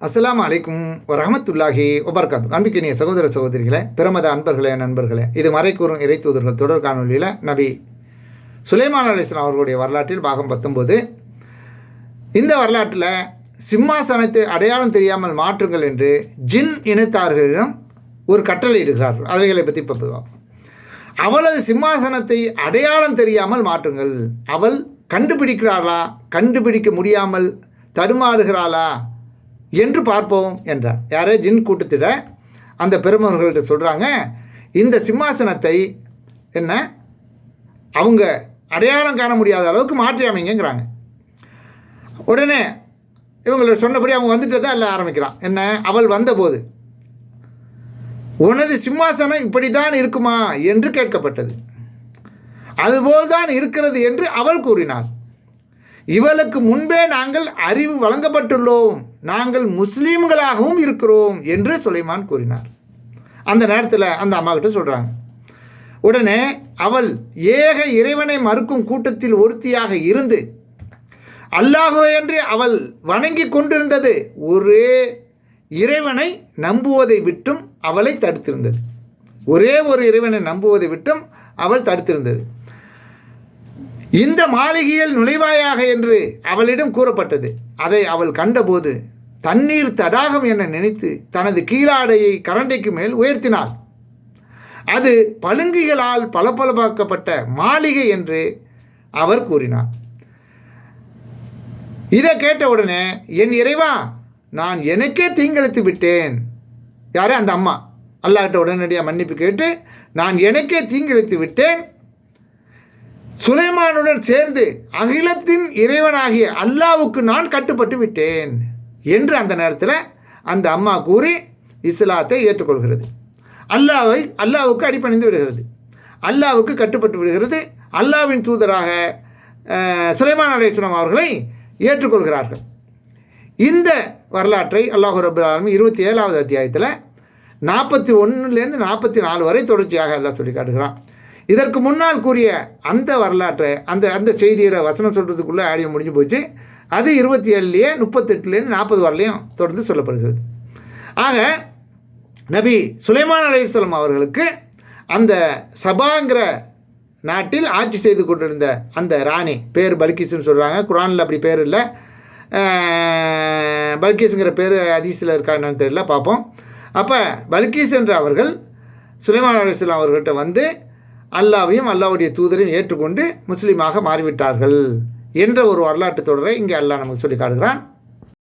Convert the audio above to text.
அஸ்லாம் அலைக்கும் ரஹமத்துல்லாஹி வபர்காத்து அன்பிக்கினிய சகோதர சகோதரிகளே பிரமத அன்பர்களே நண்பர்களே இது மறைக்கூறும் இறை தூதர்கள் தொடர் காணொலியில் நபி சுலைமான் அலிஸ்லாம் அவர்களுடைய வரலாற்றில் பாகம் பத்தொம்போது இந்த வரலாற்றில் சிம்மாசனத்தை அடையாளம் தெரியாமல் மாற்றுங்கள் என்று ஜின் இனத்தார்களிடம் ஒரு கட்டளை இடுகிறார்கள். அவைகளை பற்றி பார்ப்போம். அவளது சிம்மாசனத்தை அடையாளம் தெரியாமல் மாற்றுங்கள். அவள் கண்டுபிடிக்கிறாளா கண்டுபிடிக்க முடியாமல் தடுமாறுகிறாளா என்று பார்ப்போம் என்றார். யாரே? ஜின் கூட்டத்திட அந்த பெருமர்கள்ட்ட சொல்கிறாங்க இந்த சிம்மாசனத்தை என்ன அவங்க அடையாளம் காண முடியாத அளவுக்கு மாற்றி அமைங்கிறாங்க உடனே இவங்களை சொன்னபடி அவங்க வந்துட்டு தான் எல்லாம் ஆரம்பிக்கிறான். என்ன? அவள் வந்தபோது உனது சிம்மாசனம் இப்படி தான் இருக்குமா? என்று கேட்கப்பட்டது. அதுபோல் தான் இருக்கிறது என்று அவள் கூறினாள். இவளுக்கு முன்பே நாங்கள் அறிவு வழங்கப்பட்டுள்ளோம். நாங்கள் முஸ்லீம்களாகவும் இருக்கிறோம் என்று சுலைமான் கூறினார். அந்த நேரத்தில் அந்த அம்மா கிட்ட சொல்கிறாங்க உடனே அவள் ஏக இறைவனை மறுக்கும் கூட்டத்தில் ஒருத்தியாக இருந்து அல்லாஹோ என்று அவள் வணங்கி கொண்டிருந்தது. ஒரே இறைவனை நம்புவதை விட்டும் அவளை தடுத்திருந்தது. ஒரே ஒரு இறைவனை நம்புவதை விட்டும் அவள் தடுத்திருந்தது. இந்த மாளிகையில் நுழைவாயாக என்று அவளிடம் கூறப்பட்டது. அதை அவள் கண்டபோது தண்ணீர் தடாகம் என நினைத்து தனது கீழாடையை கரண்டைக்கு மேல் உயர்த்தினாள். அது பழுங்குகளால் பளபளப்பாக்கப்பட்ட மாளிகை என்று அவர் கூறினார். இதை கேட்டவுடனே என் இறைவா நான் எனக்கே தீங்கிழைத்து விட்டேன். யாரே? அந்த அம்மா. அல்லாட்ட உடனடியாக மன்னிப்பு கேட்டு நான் எனக்கே தீங்கிழைத்து விட்டேன். சுலைமானுடன் சேர்ந்து அகிலத்தின் இறைவனாகிய அல்லாவுக்கு நான் கட்டுப்பட்டு விட்டேன் என்று அந்த நேரத்தில் அந்த அம்மா கூறி இஸ்லாத்தை ஏற்றுக்கொள்கிறது. அல்லாவை அல்லாவுக்கு அடிப்பணிந்து விடுகிறது. அல்லாவுக்கு கட்டுப்பட்டு விடுகிறது. அல்லாவின் தூதராக சுலைமான் அலையாம் அவர்களை ஏற்றுக்கொள்கிறார்கள். இந்த வரலாற்றை அல்லாஹு ரபுல் இருபத்தி ஏழாவது அத்தியாயத்தில் நாற்பத்தி ஒன்றுலேருந்து நாற்பத்தி நாலு வரை தொடர்ச்சியாக எல்லாம் சொல்லி காட்டுகிறான். இதற்கு முன்னால் கூறிய அந்த வரலாற்றை அந்த அந்த செய்தியோட வசனம் சொல்கிறதுக்குள்ளே ஆடியோ முடிஞ்சு போச்சு. அது இருபத்தி ஏழுலேயே முப்பத்தெட்டுலேருந்து நாற்பது வரலையும் தொடர்ந்து சொல்லப்படுகிறது. ஆக நபி சுலைமான் அலைஹிஸ்ஸலாம் அவர்களுக்கு அந்த சபாங்கிற நாட்டில் ஆட்சி செய்து கொண்டிருந்த அந்த ராணி பேர் பல்கிஸ்ன்னு சொல்கிறாங்க குரானில் அப்படி பேர் இல்லை. பல்கிஸுங்கிற பேர் ஹதீஸில் இருக்காங்கன்னு தெரியல பார்ப்போம். அப்போ பல்கிஸ் என்ற அவர்கள் சுலைமான் அலிஸ்லாம் அவர்கள்ட்ட வந்து அல்லாவையும் அல்லாவுடைய தூதரையும் ஏற்றுக்கொண்டு முஸ்லீமாக மாறிவிட்டார்கள் என்ற ஒரு வரலாற்று தொடரை இங்கே அல்லாஹ் நமக்கு சொல்லி காட்டுகிறான்.